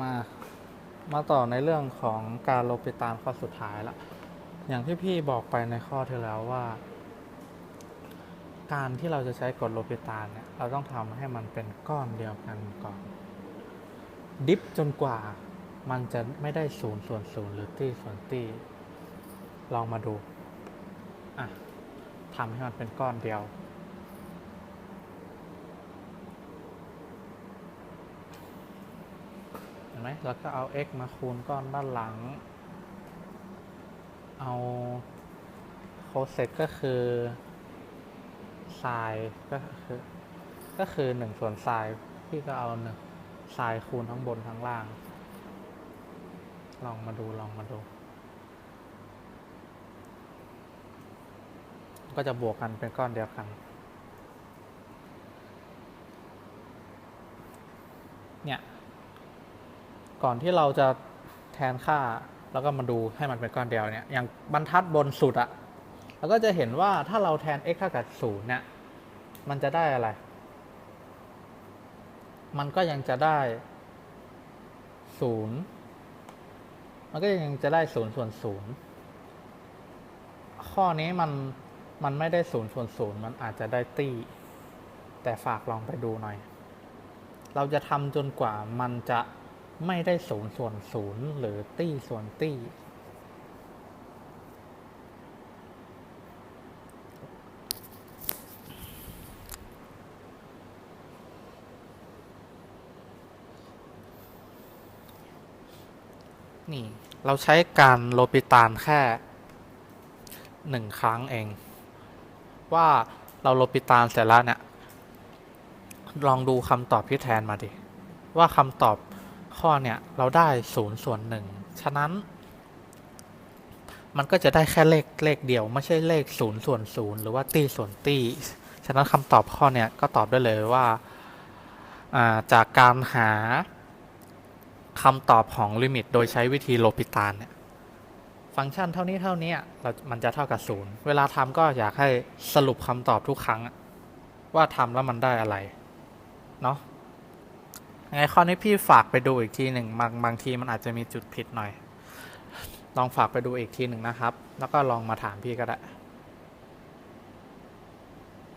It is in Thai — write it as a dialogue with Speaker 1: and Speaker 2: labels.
Speaker 1: มา มาต่อในเรื่องของการลบไปตามข้อสุดท้ายละอย่างที่พี่บอกไปในข้อที่แล้วว่า การที่เราจะใช้กฎโลปิตานเนี่ย เราต้องทำให้มันเป็นก้อนเดียวกันก่อน ดิฟจนกว่ามันจะไม่ได้ศูนย์ส่วนศูนย์หรือตี้ส่วนตี้ลองมาดู อะทำให้มันเป็นก้อนเดียว เห็นไหม แล้วก็เอา x มาคูณก้อนด้านหลัง เอาโคเซตก็คือไซน์ก็คือ ก็คือหนึ่งส่วนไซน์พี่ก็เอาหนึ่งไซน์คูณทั้งบนทั้งล่าง ลองมาดูลองมาดู ก็จะบวกกันเป็นก้อนเดียวกันเนี่ย ก่อนที่เราจะแทนค่าแล้วก็มาดูให้มันเป็นก้อนเดียวเนี่ยอย่างบรรทัดบนสุดอะเราก็จะเห็นว่าถ้าเราแทน x เท่ากับศูนย์เนี่ยมันจะได้อะไร มันก็ยังจะได้ศูนย์มันก็ยังจะได้ศูนย์ส่วนศูนย์ข้อนี้มันมันไม่ได้ศูนย์ส่วนศูนย์มันอาจจะได้ตี้ แต่ฝากลองไปดูหน่อย เราจะทำจนกว่ามันจะ ไม่ได้ศูนย์ส่วนศูนย์หรือตี้ส่วนตี้ นี่ เราใช้การโลปิตานแค่หนึ่งครั้งเอง ว่าเราโลปิตานเสร็จแล้วเนี่ย ลองดูคำตอบที่แทนมาดิ ว่าคำตอบ ข้อเนี่ยเราได้ศูนย์ส่วนหนึ่งฉะนั้น มันก็จะได้แค่เลขเลขเดียว ไม่ใช่เลขศูนย์ส่วนศูนย์หรือว่าตี้ส่วนตี้ฉะนั้นคำตอบข้อเนี่ยก็ตอบได้เลยว่าาจากการหาคำตอบของลิมิต โดยใช้วิธีโลปิตานเนี่ยฟังก์ชันเท่านี้เท่านี้เรามันจะเท่ากับศูนย์เวลาทำก็อยากให้สรุปคำตอบทุกครั้ง ว่าทำแล้วมันได้อะไร เนาะ ไงข้อนี้พี่ฝากไปดูอีกทีหนึ่งบางบางทีมันอาจจะมีจุดผิดหน่อย ลองฝากไปดูอีกทีหนึ่งนะครับ แล้วก็ลองมาถามพี่ก็ได้